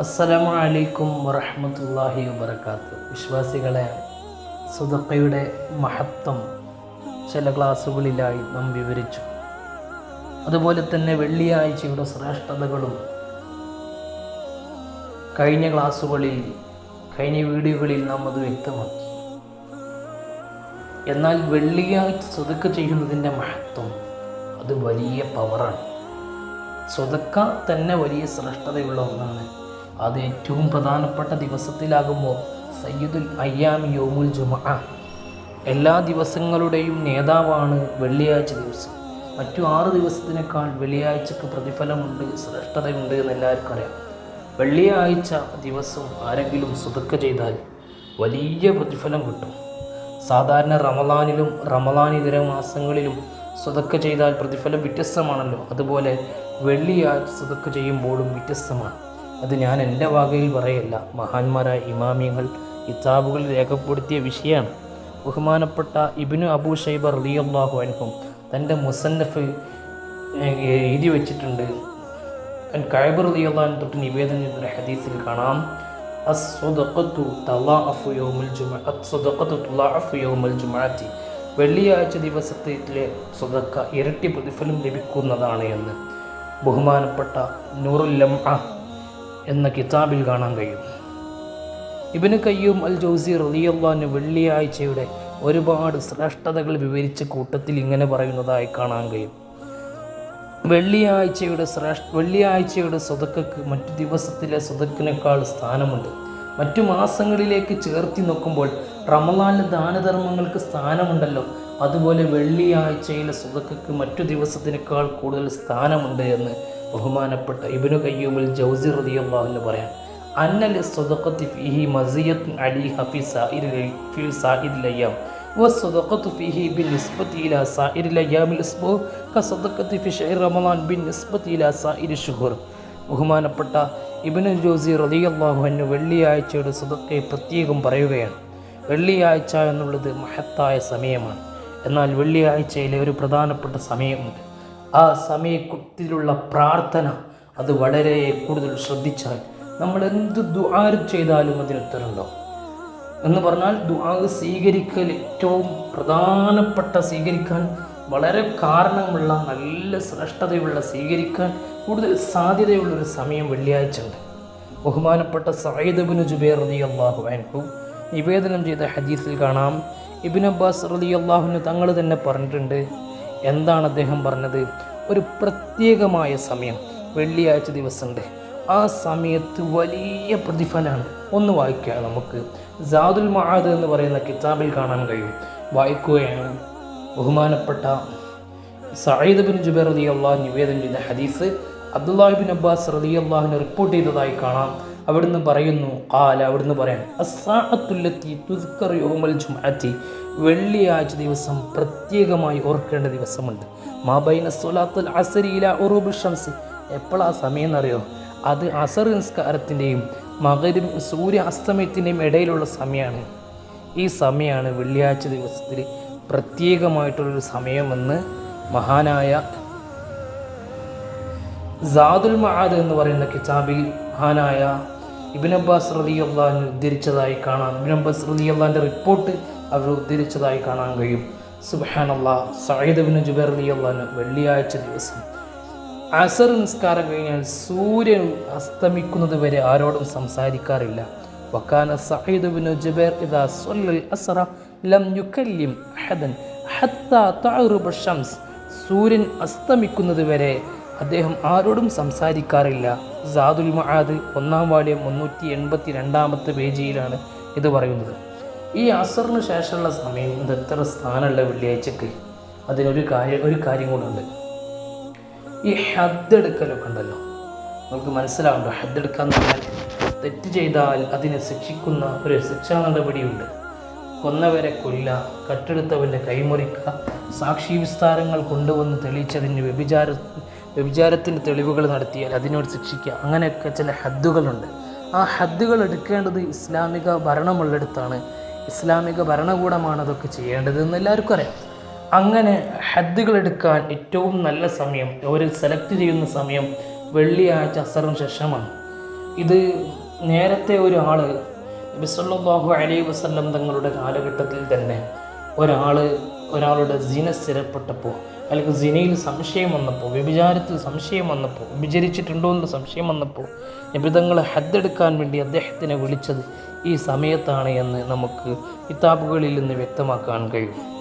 അസ്സലാമു അലൈക്കും വറഹ്മത്തുള്ളാഹി വബർക്കാത്തു വിശ്വാസികളെ സുദക്കയുടെ മഹത്വം ചില ക്ലാസ്സുകളിലായി നാം വിവരിച്ചു. അതുപോലെ തന്നെ വെള്ളിയാഴ്ചയുടെ ശ്രേഷ്ഠതകളും കഴിഞ്ഞ ക്ലാസ്സുകളിൽ കഴിഞ്ഞ വീഡിയോകളിൽ നാം അത് വ്യക്തമാക്കി. എന്നാൽ വെള്ളിയാഴ്ച സ്വതക്ക ചെയ്യുന്നതിന്റെ മഹത്വം അത് വലിയ പവറാണ് സ്വതക്ക തന്നെ വലിയ ശ്രേഷ്ഠതയുള്ള ഒന്നാണ്. അത് ഏറ്റവും പ്രധാനപ്പെട്ട ദിവസത്തിലാകുമ്പോൾ സയ്യിദുൽ അയ്യാമി യോമുൽ ജുമ. എല്ലാ ദിവസങ്ങളുടെയും നേതാവാണ് വെള്ളിയാഴ്ച ദിവസം. മറ്റു ആറ് ദിവസത്തിനേക്കാൾ വെള്ളിയാഴ്ചക്ക് പ്രതിഫലമുണ്ട് ശ്രേഷ്ഠതയുണ്ട് എന്ന് എല്ലാവർക്കും അറിയാം. വെള്ളിയാഴ്ച ദിവസം ആരെങ്കിലും സുതക്ക ചെയ്താൽ വലിയ പ്രതിഫലം കിട്ടും. സാധാരണ റമലാനിലും റമലാനിതര മാസങ്ങളിലും സുതക്ക ചെയ്താൽ പ്രതിഫലം വ്യത്യസ്തമാണല്ലോ. അതുപോലെ വെള്ളിയാഴ്ച സുതക്ക ചെയ്യുമ്പോഴും വ്യത്യസ്തമാണ്. അത് ഞാൻ എന്റെ വാകയിൽ പറയല്ല. മഹാന്മാരായ ഇമാമിയങ്ങൾ കിതാബുകളിൽ രേഖപ്പെടുത്തിയ വിഷയമാണ് ബഹുമാനപ്പെട്ട ഇബിനു അബൂ ഷൈബർ റളിയല്ലാഹു അൻഹും തന്റെ മുസന്നഫ് എഴുതി വെച്ചിട്ടുണ്ട്. കൈബർ റളിയല്ലാഹു തൊട്ട് നിവേദനം ചെയ്ത ഹദീസിൽ കാണാം. വെള്ളിയാഴ്ച ദിവസത്തിലെ സ്വതക്ക ഇരട്ടി പ്രതിഫലം ലഭിക്കുന്നതാണ് എന്ന്. ബഹുമാനപ്പെട്ട നൂറുല്ലം എന്ന കിതാബിൽ കാണാൻ കഴിയും. ഇബിന് കയ്യൂം അൽ ജോസി റളിയല്ലാഹു വെള്ളിയാഴ്ചയുടെ ഒരുപാട് ശ്രേഷ്ഠതകൾ വിവരിച്ച കൂട്ടത്തിൽ ഇങ്ങനെ പറയുന്നതായി കാണാൻ കഴിയും. വെള്ളിയാഴ്ചയുടെ ശ്രേഷ്ഠ വെള്ളിയാഴ്ചയുടെ സ്വതക്കക്ക് മറ്റു ദിവസത്തിലെ സ്വതക്കിനേക്കാൾ സ്ഥാനമുണ്ട്. മറ്റു മാസങ്ങളിലേക്ക് ചേർത്തി നോക്കുമ്പോൾ റമലാനിലെ ദാനധർമ്മങ്ങൾക്ക് സ്ഥാനമുണ്ടല്ലോ. അതുപോലെ വെള്ളിയാഴ്ചയിലെ സ്വതക്കക്ക് മറ്റു ദിവസത്തിനേക്കാൾ കൂടുതൽ സ്ഥാനമുണ്ട് എന്ന് ബഹുമാനപ്പെട്ട ഇബിനു കയ്യൂമുൽ ജൗസി റളിയല്ലാഹു പറയാം അന്നൽ സ്വതക്കത്തി ഫിഹി മസിയത്ത് അലി ഹഫി സായിരി ഫി സായിരി അയ്യാം والصدقة فيه بالنسبة إلى سائر الأيام الأسبوع كصدقة في شهر رمضان بالنسبة إلى سائر الشهور ബഹുമാനപ്പെട്ട ഇബിനു ജോസി റളിയല്ലാഹു അൻഹു വെള്ളിയാഴ്ചയുടെ സുതക്കയെ പ്രത്യേകം പറയുകയാണ് വെള്ളിയാഴ്ച എന്നുള്ളത് മഹത്തായ സമയമാണ് എന്നാൽ വെള്ളിയാഴ്ചയിലെ ഒരു പ്രധാനപ്പെട്ട സമയമുണ്ട് ആ സമയത്തിലുള്ള പ്രാർത്ഥന അത് വളരെ കൂടുതൽ ശ്രദ്ധിച്ചാൽ നമ്മൾ എന്ത് ദുആർ ചെയ്താലും അതിന് ഉത്തരമുണ്ടോ എന്ന് പറഞ്ഞാൽ ദുആ സ്വീകരിക്കൽ ഏറ്റവും പ്രധാനപ്പെട്ട സ്വീകരിക്കാൻ വളരെ കാരണമുള്ള നല്ല ശ്രേഷ്ഠതയുള്ള സ്വീകരിക്കാൻ കൂടുതൽ സാധ്യതയുള്ളൊരു സമയം വെള്ളിയാഴ്ച ഉണ്ട്. ബഹുമാനപ്പെട്ട ഇബ്നു ജുബൈർ റളിയല്ലാഹു അള്ളാഹു അൻഹു നിവേദനം ചെയ്ത ഹദീസിൽ കാണാം. ഇബിൻ അബ്ബാസ് റളിയല്ലാഹു അള്ളാഹുവിന് തങ്ങൾ തന്നെ പറഞ്ഞിട്ടുണ്ട് എന്താണ് അദ്ദേഹം പറഞ്ഞത്? ഒരു പ്രത്യേകമായ സമയം. വെള്ളിയാഴ്ച ദിവസമുണ്ട്. ആ സമയത്ത് വലിയ പ്രതിഫലമാണ്. ഒന്ന് വായിക്കുക നമുക്ക്. ജാദുൽ മഹാദ് എന്ന് പറയുന്ന കിതാബിൽ കാണാൻ കഴിയും. വായിക്കുകയാണ്. ബഹുമാനപ്പെട്ട സയ്യിദ് ബിൻ ജുബൈർ റലി അള്ളാഹു നിവേദനം ചെയ്ത ഹദീസ് അബ്ദുല്ലാഹിബിൻ അബ്ബാസ് റതി അള്ളാഹുവിനെ റിപ്പോർട്ട് ചെയ്തതായി കാണാം. അവിടുന്ന് പറയുന്നു കാല അവിടുന്ന് ജുമഅത്തി വെള്ളിയാഴ്ച ദിവസം പ്രത്യേകമായി ഓർക്കേണ്ട ദിവസമുണ്ട്. മാബൈന സ്വലാത്തുൽ അസരിയില ഉറൂബ് എപ്പോഴാ സമയം എന്നറിയോ അത് അസർ നിസ്കാരത്തിന്റെയും മകരും സൂര്യ അസ്തമയത്തിന്റെയും ഇടയിലുള്ള സമയമാണ്. ഈ സമയമാണ് വെള്ളിയാഴ്ച ദിവസത്തിൽ പ്രത്യേകമായിട്ടുള്ളൊരു സമയമെന്ന് മഹാനായ സാദുൽ മഹാദ് എന്ന് പറയുന്ന കിതാബിൽ മഹാനായ ഇബിൻ അബ്ബാസ് റലി അള്ളഹാൻ ഉദ്ധരിച്ചതായി കാണാം. ഇബിൻ അബ്ബാസ് റലി അള്ളഹാന്റെ റിപ്പോർട്ട് അവർ ഉദ്ധരിച്ചതായി കാണാൻ കഴിയും. സുബാനല്ലാ സയ്യിദ് ബിൻ ജുബൈർ അലി അള്ളഹാൻ വെള്ളിയാഴ്ച ദിവസം. അസർ നിസ്കാരം കഴിഞ്ഞാൽ സൂര്യൻ അസ്തമിക്കുന്നത് വരെ ആരോടും സംസാരിക്കാറില്ല. വക്കാന സയ്യിദ് ബിൻ ജുബൈർ ഇദാ ലം ഷംസ്. സൂര്യൻ അസ്തമിക്കുന്നത് വരെ അദ്ദേഹം ആരോടും സംസാരിക്കാറില്ല. സാദുൽ മഹാദ് ഒന്നാം വാല്യം മുന്നൂറ്റി എൺപത്തി രണ്ടാമത്തെ പേജിയിലാണ് ഇത് പറയുന്നത്. ഈ അസറിന് ശേഷമുള്ള സമയം എത്ര സ്ഥാനമുള്ള വെള്ളിയാഴ്ചക്ക്? അതിനൊരു കാര്യം ഒരു കാര്യം കൂടുണ്ട് ഈ ഹദ്ദെടുക്കലൊക്കെ ഉണ്ടല്ലോ. നമുക്ക് മനസ്സിലാവുണ്ടോ ഹദ്ദെടുക്കുക എന്ന് പറഞ്ഞാൽ തെറ്റ് ചെയ്താൽ അതിനെ ശിക്ഷിക്കുന്ന ഒരു ശിക്ഷാ നടപടിയുണ്ട്. കൊന്നവരെ കൊല്ല കട്ടെടുത്തവന്റെ കൈമുറിക്കുക സാക്ഷി വിസ്താരങ്ങൾ കൊണ്ടുവന്ന് തെളിയിച്ചതിന് വ്യഭിചാര വ്യഭിചാരത്തിന്റെ തെളിവുകൾ നടത്തിയാൽ അതിനോട് ശിക്ഷിക്കുക. അങ്ങനെയൊക്കെ ചില ഹദ്ദുകളുണ്ട്. ആ ഹദ്ദുകൾ എടുക്കേണ്ടത് ഇസ്ലാമിക ഭരണമുള്ളിടത്താണ്. ഇസ്ലാമിക ഭരണകൂടമാണ് അതൊക്കെ ചെയ്യേണ്ടത് എന്ന് എല്ലാവർക്കും അറിയാം. അങ്ങനെ ഹദ്ദുകൾ എടുക്കാൻ ഏറ്റവും നല്ല സമയം അവർ സെലക്ട് ചെയ്യുന്ന സമയം വെള്ളിയാഴ്ച അസറിന് ശേഷമാണ്. ഇത് നേരത്തെ ഒരാൾ ബിസല്ലാഹു അലൈ വസല്ലം തങ്ങളുടെ കാലഘട്ടത്തിൽ തന്നെ ഒരാൾ ഒരാളുടെ ജീന സ്ഥിരപ്പെട്ടപ്പോൾ അല്ലെങ്കിൽ സിനയിൽ സംശയം വന്നപ്പോൾ വ്യഭിചാരത്തിൽ സംശയം വന്നപ്പോൾ വ്യഭിചരിച്ചിട്ടുണ്ടോ എന്ന സംശയം വന്നപ്പോൾ നിബിതങ്ങളെ ഹദ്ദെടുക്കാൻ വേണ്ടി അദ്ദേഹത്തിനെ വിളിച്ചത് ഈ സമയത്താണ് എന്ന് നമുക്ക് കിതാബുകളിൽ നിന്ന് വ്യക്തമാക്കാൻ കഴിയും.